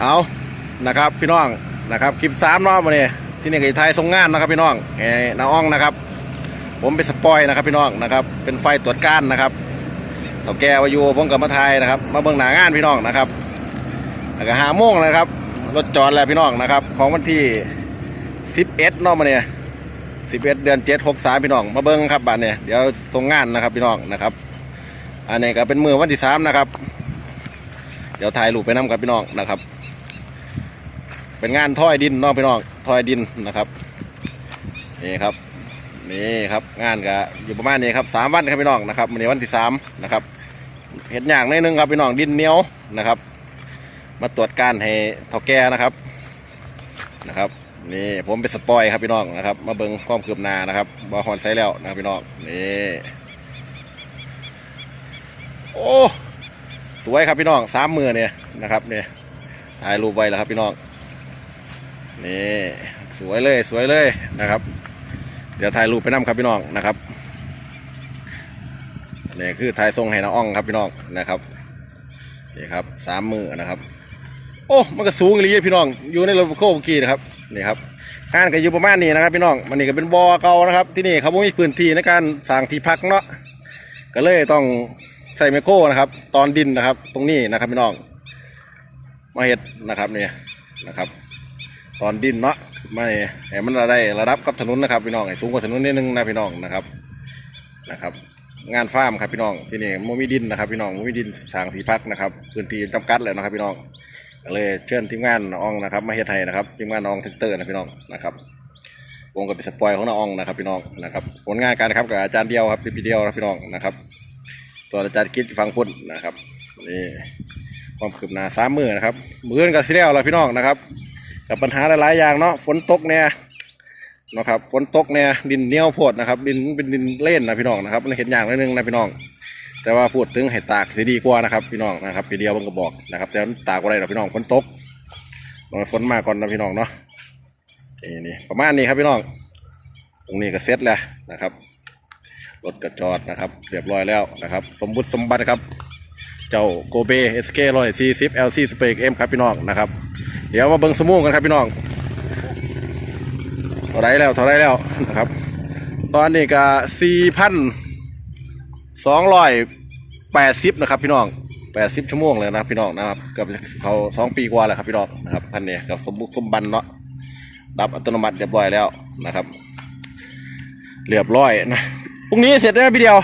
เอานะครับพี่น้องนะครับคลิปสามเนาะมาเนี่ยที่นี่ก็ไทยทรงงานนะครับพี่น้องเอ้น้าอ่องนะครับ ผมเป็นสปอยนะครับพี่น้องนะครับ เป็นไฟตรวจการนะครับเต่าแกวายูผมกับมาไทยนะครับ มาเบิ่งหน้างานพี่น้องนะครับแล้วก็หาโมงนะครับรถจอดแล้วพี่น้องนะครับของวันที่ 11เนาะมาเนี่ย11 เดือน7 6 3พี่น้อง มาเบิ่งครับบัดเนี่ยเดี๋ยวส่งงานนะครับพี่น้องนะครับ อันนี้ก็เป็นมือวันที่สามนะครับ เดี๋ยวถ่ายรูปไปนํกับพี่น้องนะครับ เป็นงานถ้อยดินน้องพี่น้องถ้อยดินนะครับนี่ครับนี่ครับงานก็อยู่ประมาณนี้ครับสามวันครับพี่น้องนะครับวันนี้วันที่สามนะครับเห็ดอย่างนิดนึงครับพี่น้องดินเหนียวนะครับ มาตรวจการให้ท่าแก่นะครับนะครับนี่ผมเป็นสปอยครับพี่น้องนะครับ มาเบิ้งความคืบหน้านะครับบอฮอนไซแล้วนะครับพี่น้องนี่โอ้สวยครับพี่น้องสามมือเนี่ยนะครับเนี่ยถ่ายรูปไว้แล้วครับพี่น้อง นี่สวยเลยสวยเลยนะครับ เดี๋ยวถ่ายรูปไปนํครับพี่น้องนะครับนี่คือถ่ายทรงให้น้าอ่องครับพี่น้องนะครับนี่ครับสามมือนะครับ โอ้มันก็สูงเลยพี่น้อง อยู่ในรถโค้งเมื่อกี้นะครับนี่ครับงานก็อยู่ประมาณนี้นะครับ พี่น้องมันนี่ก็เป็นบ่อเก่านะครับ ที่นี่เขาไม่มีพื้นที่ในการสร้างที่พักเนาะก็เลยต้องใส่ไมโครนะครับ ตอนดินนะครับ ตรงนี้นะครับพี่น้องมาเห็ดนะครับเนี่ยนะครับ ตอนดินเนาะไม่ให้มันได้ระดับกับถนนนะครับพี่น้องให้สูงกว่าถนนนิดนึงนะพี่น้องนะครับนะครับ งานฟาร์มครับพี่น้องที่นี่ไม่มีดินนะครับ พี่น้องไม่มีดินสร้างที่พักนะครับพื้นที่จำกัดเลยนะครับ พี่น้องก็เลยเชิญทีมงานน้องนะครับ มาเฮ็ดให้นะครับทีมงานน้องทึกเตอร์นะพี่น้องนะครับวงกับเป็นสปอยของน้องนะครับพี่น้องนะครับผลงานการครับกับอาจารย์เดียวครับพี่เดียวนะพี่น้องนะครับส่วนอาจารย์คิดฟังพุ่นนะครับนี่ความคืบหน้าสามมือนะครับมืออนกับสิแล้วแล้วพี่น้องนะครับ กับปัญหาหลายๆอย่างเนาะฝนตกเนี่ยนะครับฝนตกเนี่ยดินเหนียวโพดนะครับ ดินเป็นดินเล่นนะพี่น้องนะครับมันเห็นอย่างนิดนึงนะพี่น้อง แต่ว่าพูดถึงให้ตากสิดีกว่านะครับ พี่น้องนะครับปีเดียวมันก็บอกนะครับ แต่ตากอะไรหรอพี่น้องฝนตกรอฝนมาก่อนนะพี่น้องเนาะนี่นี่ประมาณนี้ครับพี่น้อง ตรงนี้ก็เซ็ตแล้วนะครับรถกระจอดนะครับ เรียบร้อยแล้วนะครับ สมบุติสมบัติครับ เจ้าโกเบ SK ร้อยสี่สิบ LC Spec M ครับพี่น้องนะครับ เดี๋ยวมาเบิ้งสมูกันครับพี่น้องเท่าไรแล้วเท่าไรแล้วนะครับ ตอนนี้ก็สี่พันสองร้อยแปดสิบนะครับพี่น้องแปดสิบชั่วโมงเลยนะพี่น้องนะครับกับเขาสองปีกว่าแล้วครับพี่น้องนะครับพันนี้กับสมบุกสมบันเนาะดับอัตโนมัติเรียบร้อยแล้วนะครับ เรียบร้อยนะพรุ่งนี้เสร็จได้ไหมพี่เดียว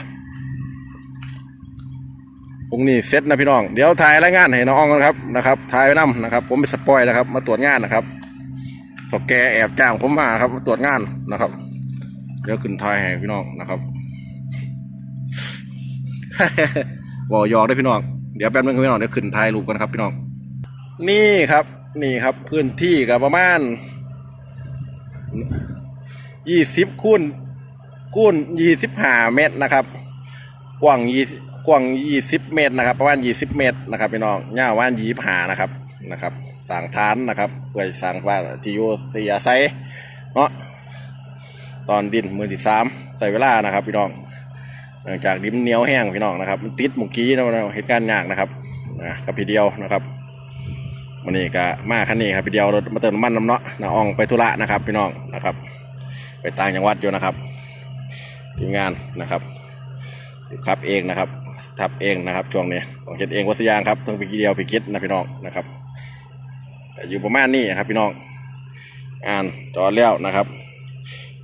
พรุ่งนี้เสร็จนะพี่น้อง เดี๋ยวถ่ายรายงานให้น้องกันครับนะครับถ่ายไปนํนะครับ ผมเป็นสปอยนะครับ มาตรวจงานนะครับสแกแอบจ้างผมมาครับมาตรวจงานนะครับ เดี๋ยวขึ้นถ่ายให้พี่น้องนะครับบอยอกได้พี่น้อง เดี๋ยวแป๊บนึงพี่น้องเดี๋ยวขึ้นถ่ายรูปกันครับพี่น้อง นี่ครับ นี่ครับพื้นที่กับประมาณยี่สิบคูณคูณยี่สิบห้าเมตรนะครับกว้างยี่ กว้างยี่สิบเมตรนะครับ ประมาณยี่สิบเมตรนะครับพี่น้องยาวประมาณยี่สิบห้านะครับนะครับสร้างฐานนะครับเพื่อสร้างบ้านที่อยู่ที่อาศัยเนาะตอนดินมือที่สามใส่เวลานะครับพี่น้องหลังจากดินเหนียวแห้งพี่น้องนะครับมันติดหมุกี้นะเหตุการณ์ยากนะครับนะกับพี่เดียวนะครับวันนี้ก็มาคันนี้ครับพี่เดียวรถมาเติมน้ำมันน้ำเนาะนาอองไปธุระนะครับพี่น้องนะครับ ไปต่างจังหวัดอยู่นะครับทีมงานนะครับขับเองนะครับ ทับเองนะครับ ช่วงนี้ต้องเห็ดเองวัสยางครับต้องไปกี่เดียวไปคิดนะพี่น้องนะครับอยู่ประมาณนี้ครับพี่น้องอ่านจอแล้วนะครับ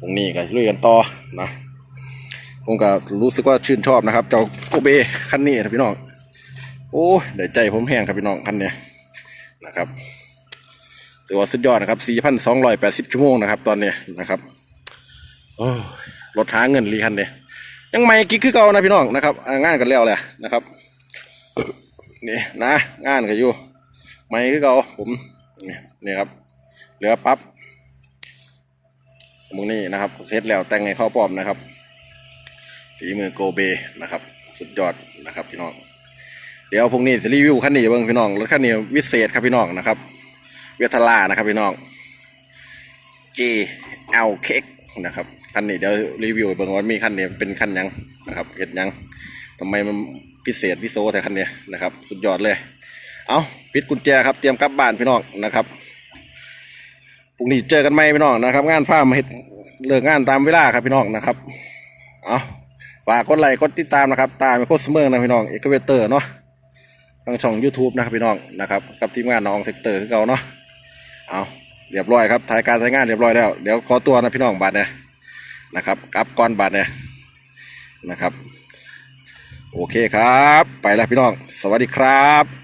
ตรงนี้ก็ลุยกันต่อนะผมก็รู้สึกว่าชื่นชอบนะครับ เจ้าโกเบคันนี้นะพี่น้องโอ้เดี๋ยวใจผมแห้งครับพี่น้องคันนี้นะครับถือว่าสุดยอดนะครับ 4,280 ชั่วโมงนะครับ ตอนนี้นะครับโอ้รถหาเงินรีคันเนี้ยั ยังไม่กิ๊กคือเก่านะพี่น้องนะครับงานกันแล้วแหละนะครับนี่นะงานกันอยู่ไม่คือเก่าผมนี่นี่ครับเหลือปั๊บมึงนี่นะครับเสร็จแล้วแต่งให้เข้าปอมนะครับฝีมือโกเบนะครับ สุดยอดนะครับพี่น้องเดี๋ยวพรุ่งนี้จะรีวิวคันนี้เบ้างพี่น้องรถคันนี้วิเศษครับพี่น้องนะครับ เวทลานะครับพี่น้อง G L K นะครับคันนี้เดี๋ยวรีวิวเบิ่งว่ามีคันนี้เป็นคันยังนะครับเห็ดยังทำไมมันพิเศษพิโซแต่คันนี้นะครับ สุดยอดเลย เอาปิดกุญแจครับเตรียมกลับบ้านพี่น้องนะครับพรุ่งนี้เจอกันไหมพี่น้องนะครับ งานฟ้าร์มเฮ็ดเลิกงานตามเวลาครับพี่น้องนะครับเอาฝากกดไลค์กดติดตามนะครับ ตามโคตรเสมอนะพี่น้องเอกเวเตอร์เนาะทางช่อง YouTube นะครับพี่น้องนะครับ กับทีมงานน้องเซกเตอร์เก่าเนาะเอา เรียบร้อยครับถ่ายการถ่ายงานเรียบร้อยแล้ว เดี๋ยวขอตัวนะพี่น้องบัตรเนี่ยนะครับกลับก้อนบัตรเนี่ยนะครับ โอเคครับ ไปแล้วพี่น้อง สวัสดีครับ